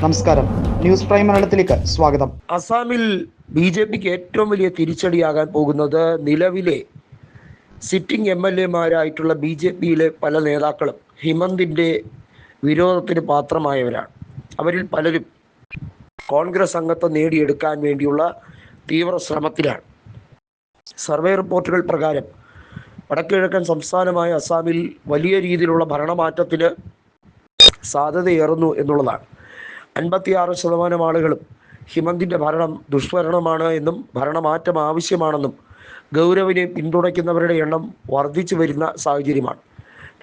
നമസ്കാരം. News prime മലയാളത്തിലേക്ക് സ്വാഗതം. അസാമിൽ ബി ജെ പിക്ക് ഏറ്റവും വലിയ തിരിച്ചടിയാകാൻ പോകുന്നത് നിലവിലെ സിറ്റിംഗ് എം എൽ എമാരായിട്ടുള്ള ബി ജെ പിയിലെ പല നേതാക്കളും ഹിമന്തിന്റെ വിരോധത്തിന് പാത്രമായവരാണ്. അവരിൽ പലരും കോൺഗ്രസ് അംഗത്വം നേടിയെടുക്കാൻ വേണ്ടിയുള്ള തീവ്ര ശ്രമത്തിലാണ്. സർവേ റിപ്പോർട്ടുകൾ പ്രകാരം വടക്കിഴക്കൻ സംസ്ഥാനമായ അസാമിൽ വലിയ രീതിയിലുള്ള ഭരണമാറ്റത്തിന് സാധ്യതയേറുന്നു എന്നുള്ളതാണ്. അൻപത്തിയാറ് ശതമാനം ആളുകളും ഹിമന്തിന്റെ ഭരണം ദുഷ്ഭരണമാണ് എന്നും ഭരണമാറ്റം ആവശ്യമാണെന്നും ഗൗരവിനെ പിന്തുണയ്ക്കുന്നവരുടെ എണ്ണം വർദ്ധിച്ചു വരുന്ന സാഹചര്യമാണ്.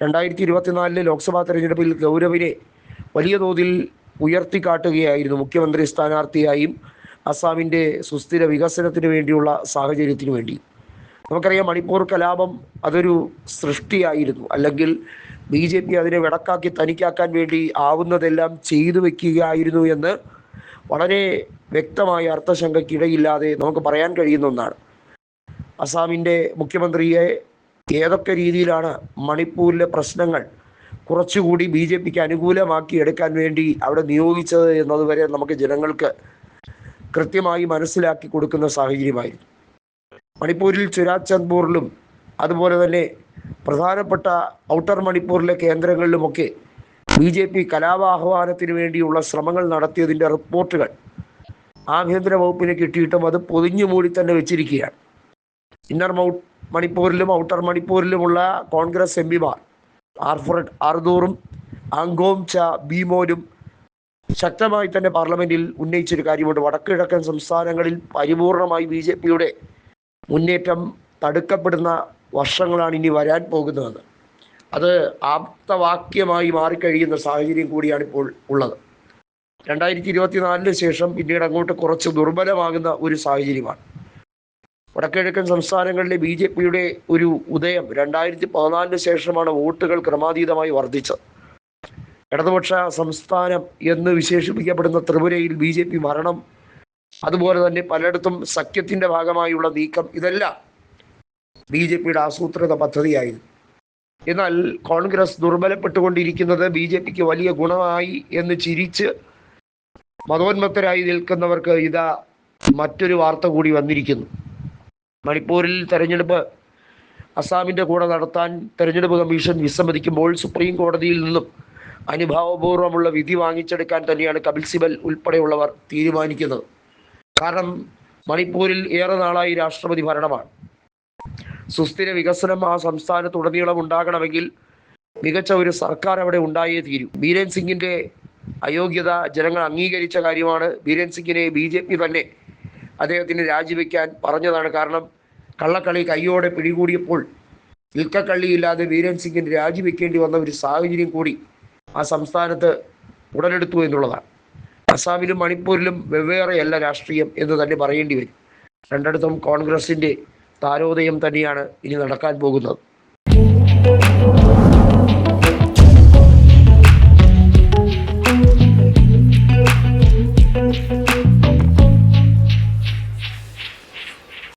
രണ്ടായിരത്തി ഇരുപത്തിനാലിലെ ലോക്സഭാ തെരഞ്ഞെടുപ്പിൽ ഗൗരവിനെ വലിയ തോതിൽ ഉയർത്തിക്കാട്ടുകയായിരുന്നു മുഖ്യമന്ത്രി സ്ഥാനാർത്ഥിയായും അസാമിന്റെ സുസ്ഥിര വികസനത്തിന് വേണ്ടിയുള്ള സാഹചര്യത്തിനു വേണ്ടി. നമുക്കറിയാം മണിപ്പൂർ കലാപം അതൊരു സൃഷ്ടിയായിരുന്നു. അല്ലെങ്കിൽ ബി ജെ പി അതിനെ വിടക്കാക്കി തനിക്കാക്കാൻ വേണ്ടി ആവുന്നതെല്ലാം ചെയ്തു വെക്കുകയായിരുന്നു എന്ന് വളരെ വ്യക്തമായ അർത്ഥശങ്കയ്ക്കിടയില്ലാതെ നമുക്ക് പറയാൻ കഴിയുന്ന ഒന്നാണ്. അസാമിന്റെ മുഖ്യമന്ത്രിയെ ഏതൊക്കെ രീതിയിലാണ് മണിപ്പൂരിലെ പ്രശ്നങ്ങൾ കുറച്ചുകൂടി ബി ജെ പിക്ക് അനുകൂലമാക്കി എടുക്കാൻ വേണ്ടി അവിടെ നിയോഗിച്ചത് എന്നതുവരെ നമുക്ക് ജനങ്ങൾക്ക് കൃത്യമായി മനസ്സിലാക്കി കൊടുക്കുന്ന സാഹചര്യമായിരുന്നു. മണിപ്പൂരിൽ ചുരാചന്ദ്പൂരിലും അതുപോലെ തന്നെ പ്രധാനപ്പെട്ട ഔട്ടർ മണിപ്പൂരിലെ കേന്ദ്രങ്ങളിലുമൊക്കെ ബി ജെ പി കലാപാഹ്വാനത്തിന് വേണ്ടിയുള്ള ശ്രമങ്ങൾ നടത്തിയതിന്റെ റിപ്പോർട്ടുകൾ ആഭ്യന്തര വകുപ്പിന് കിട്ടിയിട്ടും അത് പൊതിഞ്ഞു മൂടി തന്നെ വെച്ചിരിക്കുകയാണ്. ഇന്നർ മൗട്ട് മണിപ്പൂരിലും ഔട്ടർ മണിപ്പൂരിലുമുള്ള കോൺഗ്രസ് എം പിമാർ ആർഫ്രഡ് ആർദൂറും അങ്കോം ച ബീമോനും ശക്തമായി തന്നെ പാർലമെന്റിൽ ഉന്നയിച്ചൊരു കാര്യമുണ്ട്. വടക്കുകിഴക്കൻ സംസ്ഥാനങ്ങളിൽ പരിപൂർണമായി ബി ജെ പിയുടെ മുന്നേറ്റം തടുക്കപ്പെടുന്ന വർഷങ്ങളാണ് ഇനി വരാൻ പോകുന്നത്. അത് ആപ്തവാക്യമായി മാറിക്കഴിയുന്ന സാഹചര്യം കൂടിയാണ് ഇപ്പോൾ ഉള്ളത്. രണ്ടായിരത്തി ഇരുപത്തിനാലിന് ശേഷം പിന്നീട് അങ്ങോട്ട് കുറച്ച് ദുർബലമാകുന്ന ഒരു സാഹചര്യമാണ്. വടക്കിഴക്കൻ സംസ്ഥാനങ്ങളിലെ ബി ജെ പിയുടെ ഒരു ഉദയം രണ്ടായിരത്തി പതിനാലിന് ശേഷമാണ് വോട്ടുകൾ ക്രമാതീതമായി വർദ്ധിച്ചത്. ഇടതുപക്ഷ സംസ്ഥാനം എന്ന് വിശേഷിപ്പിക്കപ്പെടുന്ന ത്രിപുരയിൽ ബി ജെ പി ഭരണം അതുപോലെ തന്നെ പലയിടത്തും സഖ്യത്തിന്റെ ഭാഗമായുള്ള നീക്കം ഇതെല്ലാം ബി ജെ പിയുടെ ആസൂത്രിത പദ്ധതിയായിരുന്നു. എന്നാൽ കോൺഗ്രസ് ദുർബലപ്പെട്ടുകൊണ്ടിരിക്കുന്നത് ബി ജെ പിക്ക് വലിയ ഗുണമായി എന്ന് ചിരിച്ച് മതോന്മത്തരായി നിൽക്കുന്നവർക്ക് ഇതാ മറ്റൊരു വാർത്ത കൂടി വന്നിരിക്കുന്നു. മണിപ്പൂരിൽ തെരഞ്ഞെടുപ്പ് അസാമിന്റെ കൂടെ നടത്താൻ തെരഞ്ഞെടുപ്പ് കമ്മീഷൻ വിസമ്മതിക്കുമ്പോൾ സുപ്രീം കോടതിയിൽ നിന്നും അനുഭാവപൂർവമുള്ള വിധി വാങ്ങിച്ചെടുക്കാൻ തന്നെയാണ് കപിൽ സിബൽ ഉൾപ്പെടെയുള്ളവർ തീരുമാനിക്കുന്നത്. കാരണം മണിപ്പൂരിൽ ഏറെ നാളായി രാഷ്ട്രപതി ഭരണമാണ്. സുസ്ഥിര വികസനം ആ സംസ്ഥാനത്തുടനീളം ഉണ്ടാകണമെങ്കിൽ മികച്ച ഒരു സർക്കാർ അവിടെ ഉണ്ടായേ തീരൂ. ബീരൻ സിംഗിന്റെ അയോഗ്യത ജനങ്ങൾ അംഗീകരിച്ച കാര്യമാണ്. ബീരൻ സിംഗിനെ ബി ജെ പി തന്നെ അദ്ദേഹത്തിന് രാജിവെക്കാൻ പറഞ്ഞതാണ്. കാരണം കള്ളക്കളി കയ്യോടെ പിടികൂടിയപ്പോൾ ഇൽക്കക്കള്ളിയില്ലാതെ ബീരൻ സിംഗിന് രാജിവെക്കേണ്ടി വന്ന ഒരു സാഹചര്യം കൂടി ആ സംസ്ഥാനത്ത് ഉടലെടുത്തു എന്നുള്ളതാണ്. അസാമിലും മണിപ്പൂരിലും വെവ്വേറെയല്ല രാഷ്ട്രീയം എന്ന് തന്നെ പറയേണ്ടി വരും. രണ്ടിടത്തും കോൺഗ്രസിന്റെ താരോദയം തന്നെയാണ് ഇനി നടക്കാൻ പോകുന്നത്.